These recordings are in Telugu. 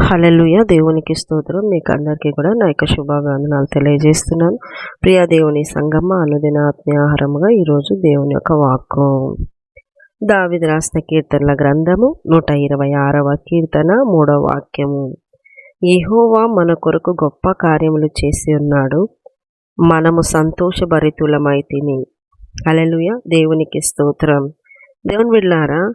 హలలుయ దేవునికి స్తోత్రం. మీకు అందరికీ కూడా నా యొక్క శుభాభివందనాలు తెలియజేస్తున్నాను. ప్రియా దేవుని సంగమ అనుదిన ఆత్మీయాహారముగా ఈరోజు దేవుని యొక్క వాక్కు. దావిది రాసిన కీర్తనల గ్రంథము నూట ఇరవై ఆరవ కీర్తన మూడవ వాక్యము. యహోవా మన కొరకు గొప్ప కార్యములు చేసి ఉన్నాడు. మనము సంతోషభరితులమైతిని అలలుయ దేవునికి స్తోత్రం. దేవుని బిడ్లారా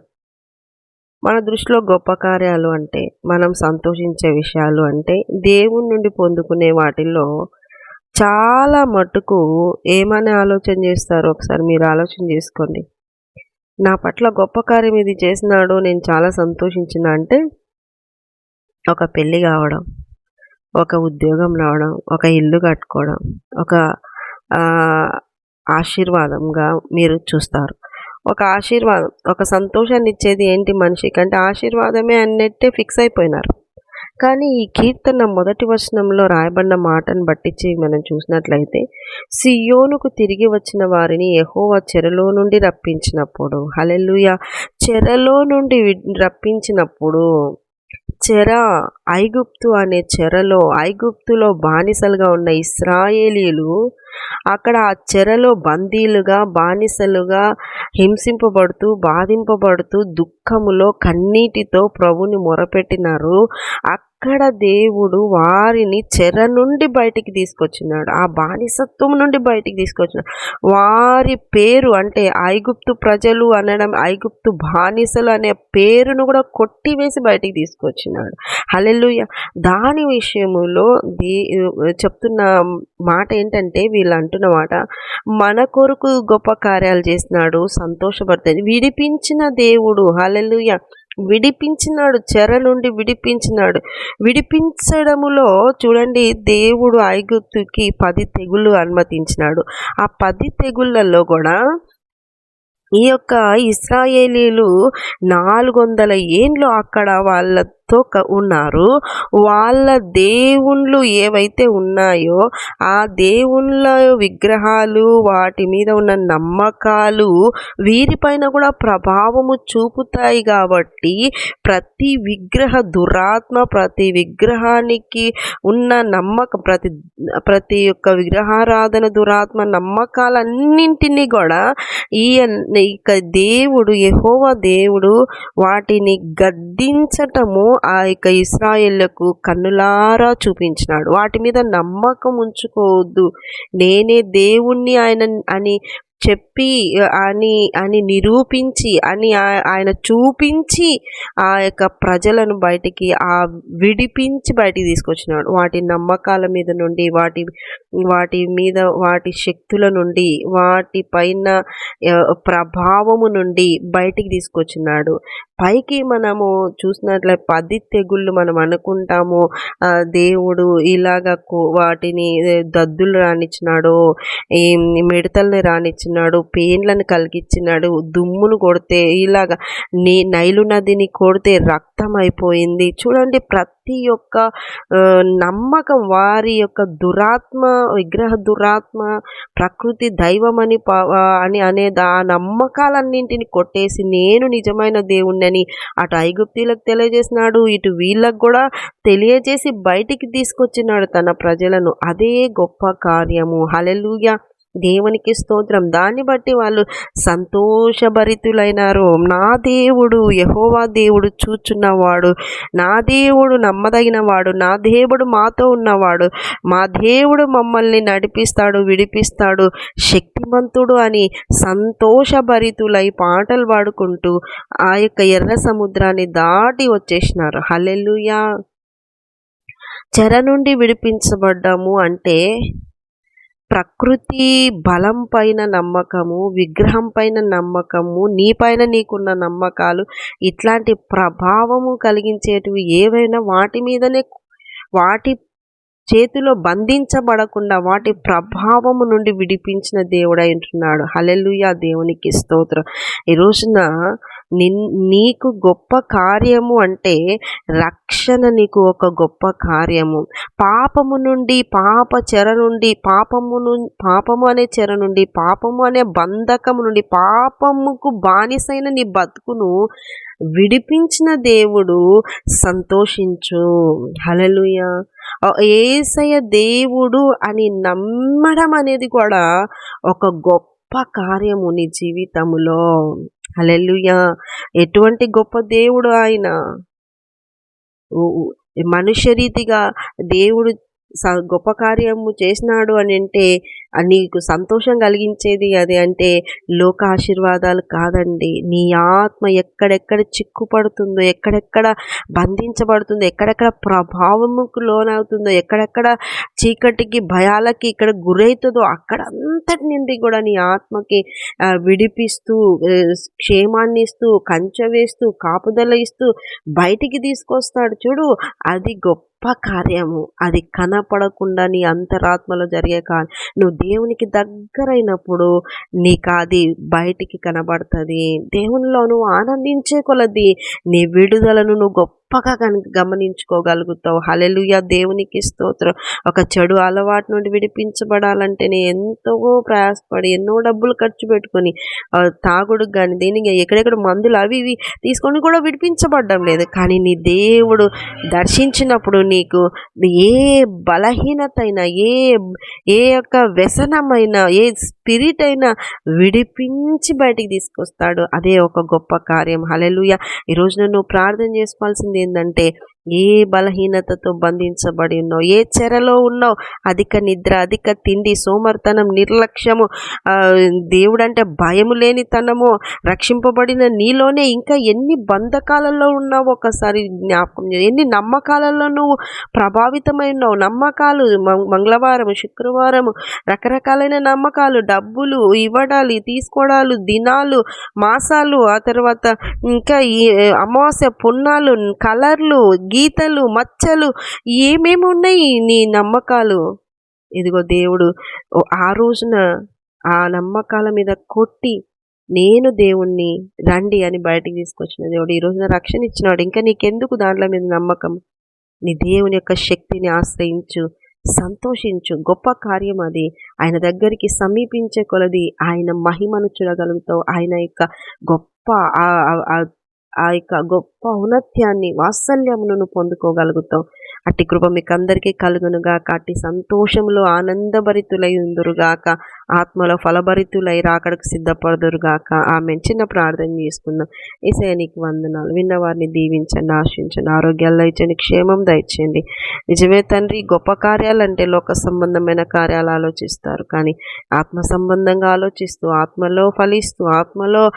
మన దృష్టిలో గొప్ప కార్యాలు అంటే మనం సంతోషించే విషయాలు అంటే దేవుని నుండి పొందుకునే వాటిల్లో చాలా మటుకు ఏమని ఆలోచన చేస్తారో ఒకసారి మీరు ఆలోచన చేసుకోండి. నా పట్ల గొప్ప కార్యం ఇది చేసినాడు నేను చాలా సంతోషించిన అంటే ఒక పెళ్ళి కావడం ఒక ఉద్యోగం రావడం ఒక ఇల్లు కట్టుకోవడం ఒక ఆశీర్వాదంగా మీరు చూస్తారు. ఒక ఆశీర్వాదం ఒక సంతోషాన్ని ఇచ్చేది ఏంటి మనిషికి? అంటే ఆశీర్వాదమే అన్నట్టే ఫిక్స్ అయిపోయినారు. కానీ ఈ కీర్తన మొదటి వచనంలో రాయబడిన మాటను బట్టించి మనం చూసినట్లయితే సియోనుకు తిరిగి వచ్చిన వారిని ఎహోవా చెరలో నుండి రప్పించినప్పుడు హలెలుయ చెరలో నుండి రప్పించినప్పుడు చెర ఐగుప్తు అనే చెరలో ఐగుప్తులో బానిసలుగా ఉన్న ఇస్రాయేలీలు అక్కడ ఆ చెరలో బందీలుగా బానిసలుగా హింసింపబడుతూ బాధింపబడుతూ దుఃఖములో కన్నీటితో ప్రభుని మొరపెట్టినారు. అక్కడ దేవుడు వారిని చెర నుండి బయటికి తీసుకొచ్చినాడు. ఆ బానిసత్వం నుండి బయటికి తీసుకొచ్చినాడు వారి పేరు అంటే ఐగుప్తు ప్రజలు అనడం ఐగుప్తు బానిసలు అనే పేరును కూడా కొట్టివేసి బయటికి తీసుకొచ్చినాడు. హలెల్లుయ! దాని విషయములో చెప్తున్న మాట ఏంటంటే వీళ్ళు అంటున్న మాట మన కొరకు గొప్ప కార్యాలు చేసినాడు సంతోషపడుతుంది విడిపించిన దేవుడు. హలెలుయ విడిపించినాడు చెర నుండి విడిపించినాడు. విడిపించడములో చూడండి దేవుడు ఐగుప్తుకి పది తెగుళ్ళు అనుమతించినాడు. ఆ పది తెగుళ్ళల్లో కూడా ఈ యొక్క ఇస్రాయేలీలు నాలుగు వందల ఏండ్లు అక్కడ వాళ్ళ తో ఉన్నారు. వాళ్ళ దేవుళ్ళు ఏవైతే ఉన్నాయో ఆ దేవుళ్ళ విగ్రహాలు వాటి మీద ఉన్న నమ్మకాలు వీరిపైన కూడా ప్రభావము చూపుతాయి కాబట్టి ప్రతి విగ్రహ దురాత్మ ప్రతి విగ్రహానికి ఉన్న నమ్మకం ప్రతి ప్రతి ఒక్క విగ్రహారాధన దురాత్మ నమ్మకాలన్నింటినీ కూడా ఈ ఇక దేవుడు యహోవ దేవుడు వాటిని గద్దించటము ఆ యొక్క ఇస్రాయేళ్ళకు కన్నులారా చూపించినాడు. వాటి మీద నమ్మకం ఉంచుకోవద్దు. నేనే దేవుణ్ణి ఆయన అని చెప్పి అని అని నిరూపించి అని ఆయన చూపించి ఆ యొక్క ప్రజలను బయటికి ఆ విడిపించి బయటికి తీసుకొచ్చినాడు. వాటి నమ్మకాల మీద నుండి వాటి వాటి మీద వాటి శక్తుల నుండి వాటి పైన ప్రభావము నుండి బయటికి తీసుకొచ్చినాడు. పైకి మనము చూసినట్లే పది తెగుళ్ళు మనం అనుకుంటాము. దేవుడు ఇలాగ వాటిని దద్దులు రానిచ్చినాడు ఈ మిడతల్ని రానిచ్చినాడు పెయిన్లను కలిగించినాడు దుమ్మును కొడితే ఇలాగ నీ నైలు నదిని కొడితే రక్తం అయిపోయింది. చూడండి ప్రతి ఒక్క నమ్మకం వారి యొక్క దురాత్మ విగ్రహ దురాత్మ ప్రకృతి దైవం అని అని అనేది ఆ నమ్మకాలన్నింటిని కొట్టేసి నేను నిజమైన దేవుణ్ణని అటు ఐగుప్తీలకు తెలియజేసినాడు ఇటు వీళ్ళకు కూడా తెలియజేసి బయటికి తీసుకొచ్చినాడు తన ప్రజలను. అదే గొప్ప కార్యము. హలెలుగా దేవునికి స్తోత్రం. దాన్ని బట్టి వాళ్ళు సంతోషభరితులైనారు. నా దేవుడు యహోవా దేవుడు చూచున్నవాడు నా దేవుడు నమ్మదగిన వాడు నా దేవుడు మాతో ఉన్నవాడు మా దేవుడు మమ్మల్ని నడిపిస్తాడు విడిపిస్తాడు శక్తిమంతుడు అని సంతోషభరితులై పాటలు పాడుకుంటూ ఆ యొక్క ఎర్ర సముద్రాన్ని దాటి వచ్చేసినారు. హలెలుయా చెర నుండి విడిపించబడ్డాము అంటే ప్రకృతి బలం పైన నమ్మకము విగ్రహం పైన నమ్మకము నీ పైన నీకున్న నమ్మకాలు ఇట్లాంటి ప్రభావము కలిగించేటివి ఏవైనా వాటి మీదనే వాటి చేతిలో బంధించబడకుండా వాటి ప్రభావము నుండి విడిపించిన దేవుడు అంటున్నాడు హలెలుయ దేవునికి స్తోత్రం. ఈ రోజున నిన్ నీకు గొప్ప కార్యము అంటే రక్షణ నీకు ఒక గొప్ప కార్యము. పాపము నుండి పాప చెర నుండి పాపము ను- పాపము అనే చెర నుండి పాపము అనే బంధకము నుండి పాపముకు బానిసైన నీ బతుకును విడిపించిన దేవుడు సంతోషించు. హలలుయ ఏసయ దేవుడు అని నమ్మడం అనేది కూడా ఒక గొప్ప కార్యము నీ జీవితములో. హలెలుయ ఎటువంటి గొప్ప దేవుడు ఆయన. మనుష్య రీతిగా దేవుడు గొప్ప కార్యము చేసినాడు అని అంటే నీకు సంతోషం కలిగించేది అది అంటే లోక ఆశీర్వాదాలు కాదండి. నీ ఆత్మ ఎక్కడెక్కడ చిక్కుపడుతుందో ఎక్కడెక్కడ బంధించబడుతుందో ఎక్కడెక్కడ ప్రభావముకు లోనవుతుందో ఎక్కడెక్కడ చీకటికి భయాలకి ఇక్కడ గురవుతుందో అక్కడ అంతటి నుండి కూడా నీ ఆత్మకి విడిపిస్తూ క్షేమాన్ని ఇస్తూ కంచె వేస్తూ కాపుదల ఇస్తూ బయటికి తీసుకొస్తాడు. చూడు అది గొప్ప గొప్ప కార్యము. అది కనపడకుండా నీ అంతరాత్మలో జరిగే కార్యం నువ్వు దేవునికి దగ్గరైనప్పుడు నీకు అది బయటికి కనబడుతుంది. దేవునిలో నువ్వు ఆనందించే కొలది నీ విడుదలను నువ్వు గొప్ప గొప్పగా కనుక గమనించుకోగలుగుతావు. హలెలుయ దేవునికి స్తోత్రం. ఒక చెడు అలవాటు నుండి విడిపించబడాలంటే నేను ఎంతో ప్రయాసపడి ఎన్నో డబ్బులు ఖర్చు పెట్టుకొని తాగుడుకు కానీ దేనికి ఎక్కడెక్కడ మందులు అవి ఇవి తీసుకొని కూడా విడిపించబడ్డం లేదు. కానీ నీ దేవుడు దర్శించినప్పుడు నీకు ఏ బలహీనత అయినా ఏ ఏ యొక్క వ్యసనమైన ఏ స్పిరిట్ అయినా విడిపించి బయటికి తీసుకొస్తాడు. అదే ఒక గొప్ప కార్యం. హలెలుయ ఈరోజు నువ్వు ప్రార్థన చేసుకోవాల్సింది ఏంటంటే ఏ బలహీనతతో బంధించబడి ఉన్నావు? ఏ చెరలో ఉన్నావు? అధిక నిద్ర అధిక తిండి సోమర్తనం నిర్లక్ష్యము. దేవుడంటే భయము లేనితనము. రక్షింపబడిన నీలోనే ఇంకా ఎన్ని బంధకాలలో ఉన్నావు ఒకసారి జ్ఞాపకం ఎన్ని నమ్మకాలలో నువ్వు ప్రభావితమై ఉన్నావు? నమ్మకాలు మంగళవారం శుక్రవారం రకరకాలైన నమ్మకాలు డబ్బులు ఇవ్వడాలు తీసుకోవడాలు దినాలు మాసాలు ఆ తర్వాత ఇంకా ఈ అమావాస్య పున్నాలు కలర్లు గీతలు మచ్చలు ఏమేమి ఉన్నాయి నీ నమ్మకాలు? ఇదిగో దేవుడు ఆ రోజున ఆ నమ్మకాల మీద కొట్టి నేను దేవుణ్ణి రండి అని బయటికి తీసుకొచ్చిన దేవుడు. ఈ రోజున రక్షణ ఇచ్చినాడు ఇంకా నీకెందుకు దాంట్లో మీద నమ్మకం? నీ దేవుని యొక్క శక్తిని ఆశ్రయించు సంతోషించు. గొప్ప కార్యం అది. ఆయన దగ్గరికి సమీపించే కొలది ఆయన మహిమను చూడగలుగుతావు. ఆయన యొక్క గొప్ప ఆ- యొక్క గొప్ప ఔన్నత్యాన్ని వాత్సల్యమును పొందుకోగలుగుతాం అట్టి కృప మీకు అందరికీ కలుగునుగాక. అట్టి సంతోషంలో ఆనందభరితులై ఉందురుగాక. ఆత్మలో ఫలభరితులై రాకడకు సిద్ధపడదురుగాక ఆమె చిన్న ప్రార్థన చేసుకుందాం. ఏసయ్య నీకు వందనాలు. విన్నవారిని దీవించండి ఆశించండి ఆరోగ్యాలు దయచండి క్షేమం దయచేయండి. నిజమే తండ్రి గొప్ప కార్యాలంటే లోక సంబంధమైన కార్యాలు ఆలోచిస్తారు. కానీ ఆత్మ సంబంధంగా ఆలోచిస్తూ ఆత్మలో ఫలిస్తూ ఆత్మలో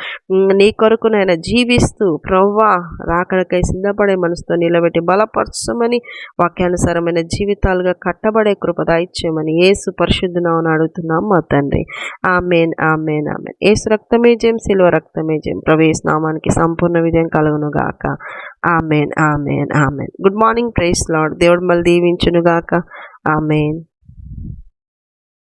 నీ కొరకునైనా జీవిస్తూ ప్రవ్వా రాకడకై సిద్ధపడే మనసుతో నిలబెట్టి బలపరచమని వాక్యానుసారమైన జీవితాలుగా కట్టబడే కృప దాయిచ్యమని ఏసు పరిశుద్ధనామని అడుగుతున్నాం. మా తండ్రి. Amen amen amen. ఏసు రక్తమే జయం సిల్వ రక్తమే జయం. ప్రవేశ నామానికి సంపూర్ణ విజయం కలుగును గాక amen amen amen. Good morning praise Lord దేవుడు మళ్ళీ దీవించును గాక ఆమెన్.